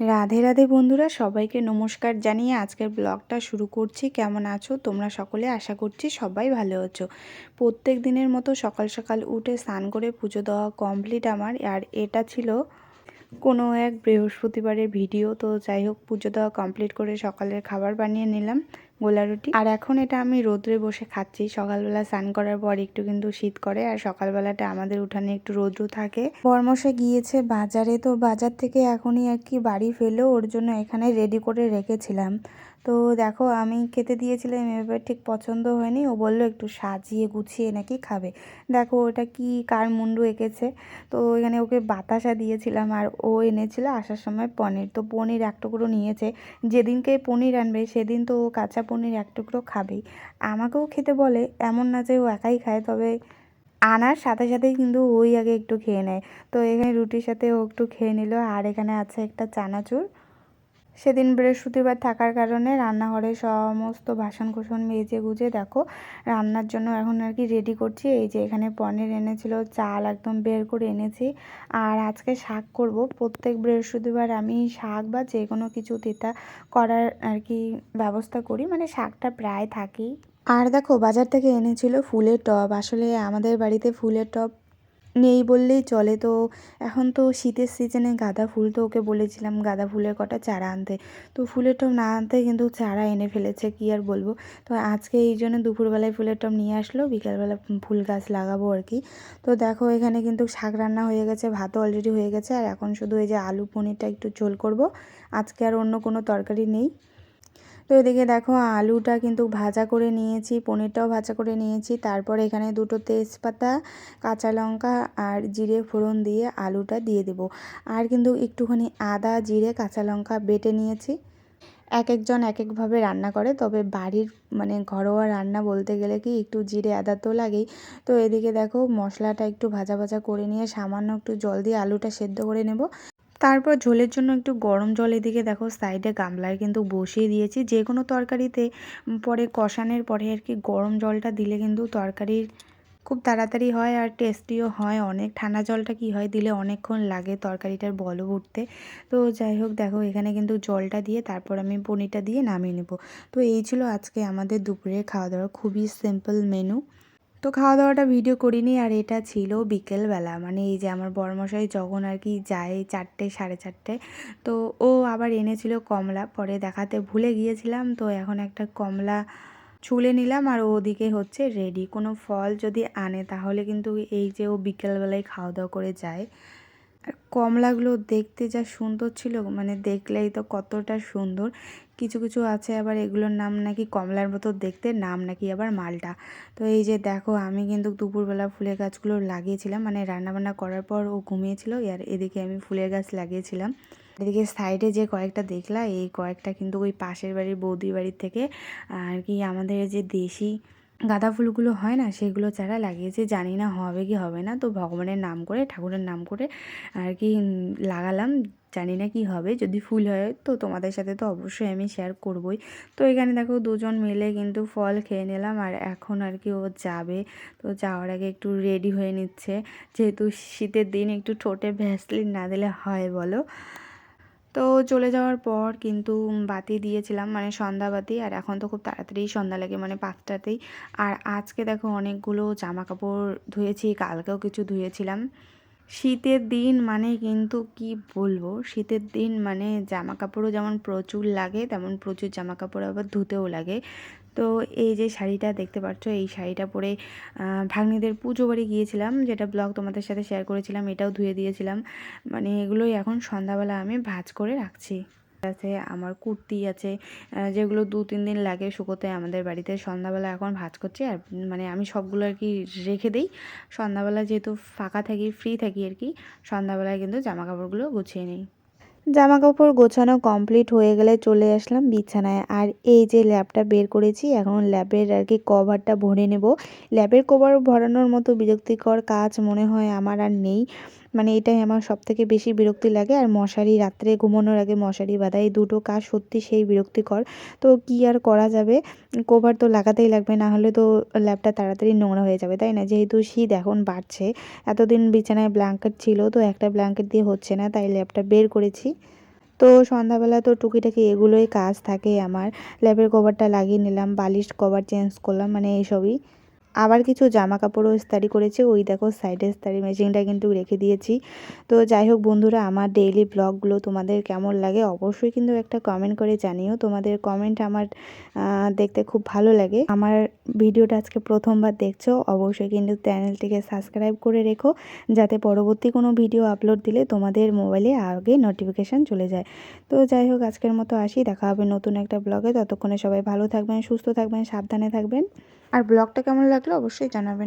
রাধে রাধে বন্ধুরা, সবাইকে নমস্কার জানিয়ে আজকের ব্লগটা শুরু করছি। কেমন আছো? তোমরা সকলে আশা করছি সবাই ভালো আছো। প্রত্যেক দিনের মতো সকাল সকাল উঠে স্নান করে পুজো দেওয়া কমপ্লিট আমার। আর এটা ছিল কোনো এক বৃহস্পতিবারের ভিডিও। তো যাই হোক, পুজো দেওয়া কমপ্লিট করে সকালের খাবার বানিয়ে নিলাম। গোলা রুটি। আর এখন এটা আমি রোদ্রে বসে খাচ্ছি। সকালবেলা স্নান করার পর একটু কিন্তু শীত করে, আর সকালবেলাটা আমাদের উঠানে একটু রৌদ্র থাকে। বর্মশে গিয়েছে বাজারে, তো বাজার থেকে এখনই আর কি বাড়ি ফেলো ওর জন্য এখানে রেডি করে রেখেছিলাম। তো দেখো, আমি খেতে দিয়েছিলাম, এবার ঠিক পছন্দ হয়নি। ও বলল, একটু সাজিয়ে গুছিয়ে নাকি খাবে? দেখো, ওটা কি, কার মুন্ডু এঁকেছে? তো এখানে ওকে বাতাসা দিয়েছিলাম, আর ও এনেছিল আসার সময় পনির। তো পনির এক টুকরো নিয়েছে। যেদিনকে পনির আনবে, সেদিন তো ও কাঁচা পনির এক টুকরো খাবেই। আমাকেও খেতে বলে, এমন না যে ও একাই খায়, তবে আনার সাথে সাথেই কিন্তু ওই আগে একটু খেয়ে নেয়। তো এখানে রুটির সাথে ও একটু খেয়ে নিল, আর এখানে আছে একটা চানাচুর। সেদিন বৃহস্পতিবার থাকার কারণে রান্নাঘরে সমস্ত বাসন কোসন মেজে গুজে, দেখো, রান্নার জন্য এখন আর কি রেডি করছি। এই যে এখানে পনির এনেছিল, চাল একদম বের করে এনেছি। আর আজকে শাক করব। প্রত্যেক বৃহস্পতিবার আমি শাক বা যে কোনো কিছু তিতা করার আর কি ব্যবস্থা করি। মানে শাকটা প্রায় থাকি। আর দেখো, বাজার থেকে এনেছিল ফুলের টব। আসলে আমাদের বাড়িতে ফুলের টব নেই বললেই চলে। তো এখন তো শীতের সিজনে গাঁদা ফুল তো ওকে বলেছিলাম গাঁদা ফুলের কটা চারা আনতে। তো ফুলের টব না আনতে কিন্তু চারা এনে ফেলেছে, কি আর বলব? তো আজকে এই জন্য দুপুরবেলায় ফুলের টব নিয়ে আসলো, বিকালবেলা ফুল গাছ লাগাবো আর কি। তো দেখো এখানে কিন্তু শাক রান্না হয়ে গেছে, ভাতও অলরেডি হয়ে গেছে, আর এখন শুধু এই যে আলু পনিরটা একটু ঝোল করব। আজকে আর অন্য কোনো তরকারি নেই। তো এদিকে দেখো আলুটা কিন্তু ভাজা করে নিয়েছি, পনিরটাও ভাজা করে নিয়েছি। তারপর এখানে দুটো তেজপাতা, কাঁচা লঙ্কা আর জিরে ফোড়ন দিয়ে আলুটা দিয়ে দেব। আর কিন্তু একটুখানি আদা, জিরে, কাঁচা লঙ্কা বেটে নিয়েছি। এক একজন এক একভাবে রান্না করে, তবে বাড়ির মানে ঘরোয়া রান্না বলতে গেলে কি একটু জিরে, আদা তো লাগেই। তো এদিকে দেখো মশলাটা একটু ভাজা ভাজা করে নিয়ে সামান্য একটু জল দিয়ে আলুটা সেদ্ধ করে নেব। তারপর ঝোলের জন্য একটু গরম জল এদিকে দেখো সাইডে গামলায় কিন্তু বসিয়ে দিয়েছি। যে কোনো তরকারিতে পরে কষানোর পরে আর কি গরম জলটা দিলে কিন্তু তরকারির খুব তাড়াতাড়ি হয় আর টেস্টিও হয়। অনেক ঠান্ডা জলটা কি হয়, দিলে অনেকক্ষণ লাগে তরকারিটার বল উঠতে। তো যাই হোক, দেখো এখানে কিন্তু জলটা দিয়ে তারপর আমি পনিরটা দিয়ে নামিয়ে নেব। তো এই ছিল আজকে আমাদের দুপুরের খাওয়া দাওয়া খুবই সিম্পল মেনু তো খাওয়া দাওয়াটা ভিডিও করিনি আর এটা ছিল বিকেলবেলা। মানে এই যে আমার বরমশাই যখন আর কি যায় চারটে, সাড়ে চারটে, তো ও আবার এনেছিল কমলা। পরে দেখাতে ভুলে গিয়েছিলাম, তো এখন একটা কমলা ছুলে নিলাম আর ওদিকে হচ্ছে রেডি কোনো ফল যদি আনে তাহলে কিন্তু এই যে ও বিকেলবেলায় খাওয়া দাওয়া করে যায় আর কমলাগুলো দেখতে যা সুন্দর ছিল মানে দেখলেই তো কতটা সুন্দর। কিছু কিছু আছে আবার এগুলোর নাম নাকি কমলার মতো দেখতে, নাম নাকি আবার মালটা। তো এই যে দেখো, আমি কিন্তু দুপুরবেলা ফুলের গাছগুলো লাগিয়েছিলাম মানে রান্নাবান্না করার পর ও ঘুমিয়েছিল, আর এদিকে আমি ফুলের গাছ লাগিয়েছিলাম। এদিকে সাইডে যে কয়েকটা দেখলা, এই কয়েকটা কিন্তু ওই পাশের বাড়ির বৌদি বাড়ির থেকে, আর কি আমাদের যে দেশি গাঁদা ফুলগুলো হয় না, সেগুলো চারা লাগিয়েছি জানি না হবে কি হবে না। তো ভগবানের নাম করে, ঠাকুরের নাম করে আর কি লাগালাম, জানি না কি হবে। যদি ফুল হয় তো তোমাদের সাথে তো অবশ্যই আমি শেয়ার করবই। তো এখানে দেখো দুজন মিলে কিন্তু ফল খেয়ে নিলাম আর এখন আর কি ও যাবে। তো যাওয়ার আগে একটু রেডি হয়ে নিচ্ছে। যেহেতু শীতের দিন একটু ঠোঁটে ভ্যাসলিন না দিলে হয় বলো। তো চলে যাওয়ার পর কিন্তু বাতি দিয়েছিলাম মানে সন্ধ্যা বাতি, আর এখন তো খুব তাড়াতাড়ি সন্ধ্যা লাগে মানে পাঁচটাতেই। আর আজকে দেখো অনেকগুলো জামা কাপড় ধুয়েছি, কালকেও কিছু ধুয়েছিলাম। শীতের দিন মানে কিন্তু কি বলব? শীতের দিন মানে জামা কাপড়ও যেমন প্রচুর লাগে, তেমন প্রচুর জামা কাপড় আবার ধুতেও লাগে। তো এই যে শাড়িটা দেখতে পাচ্ছ, এই শাড়িটা পরে ভাগ্নিদের পুজো বাড়ি গিয়েছিলাম, যেটা ব্লগ তোমাদের সাথে শেয়ার করেছিলাম, এটাও ধুয়ে দিয়েছিলাম। মানে এগুলোই এখন সন্ধ্যাবেলা আমি ভাজ করে রাখছি। আছে, আমার কুর্তি আছে যেগুলো দু, তিন দিন লাগে শুকোতে আমাদের বাড়িতে। সন্ধ্যাবেলা এখন ভাজ করছি আর মানে আমি সবগুলো আর কি রেখে দিই। সন্ধ্যাবেলা যেহেতু ফাঁকা থাকি ফ্রি থাকি আর কি, সন্ধ্যাবেলায় কিন্তু জামা কাপড়গুলো গুছিয়ে নিই। জামা কাপড় গোছানো কমপ্লিট হয়ে গেলে চলে আসলাম বিছানায়। আর এই যে ল্যাবটা বের করেছি, এখন ল্যাবের আর কি কভারটা ভরে নেব। ল্যাবের কভার ভরানোর মতো বিরক্তিকর কাজ মনে হয় আমার আর নেই। মানে এটাই আমার সব থেকে বেশি বিরক্তি লাগে। আর মশারি, রাত্রে ঘুমানোর আগে মশারি বাঁধা, এই দুটো কাজ সত্যি সেই বিরক্তিকর। তো কি আর করা যাবে? কভার তো লাগাতেই লাগবে, না হলে তো ল্যাপটা তাড়াতাড়ি নোংরা হয়ে যাবে, তাই না? যেহেতু শীত এখন বাড়ছে, এতদিন বিছানায় ব্ল্যাঙ্কেট ছিল, তো একটা ব্ল্যাঙ্কেট দিয়ে হচ্ছে না, তাই ল্যাপটা বের করেছি। তো সন্ধ্যাবেলা তো টুকিটাকি এগুলোই কাজ থাকে আমার। ল্যাবের কভারটা লাগিয়ে নিলাম, বালিশ কভার চেঞ্জ করলাম মানে এইসবই। আবার কিছু জামা কাপড়ও ইস্তারি করেছে। ওই দেখো সাইডে ইস্তারি মেশিনটা কিন্তু রেখে দিয়েছি। তো যাই হোক বন্ধুরা, আমার ডেইলি ব্লগগুলো তোমাদের কেমন লাগে অবশ্যই কিন্তু একটা কমেন্ট করে জানিও। তোমাদের কমেন্ট আমার দেখতে খুব ভালো লাগে। আমার ভিডিওটা আজকে প্রথমবার দেখছ, অবশ্যই কিন্তু চ্যানেলটিকে সাবস্ক্রাইব করে রেখো। যাতে পরবর্তী কোনো ভিডিও আপলোড দিলে তোমাদের মোবাইলে আগে নোটিফিকেশান চলে যায়। তো যাই হোক আজকের মতো আসি। দেখা হবে নতুন একটা ব্লগে ততক্ষণে সবাই ভালো থাকবেন, সুস্থ থাকবেন, সাবধানে থাকবেন। আর ব্লগটা কেমন লাগল অবশ্যই জানাবেন।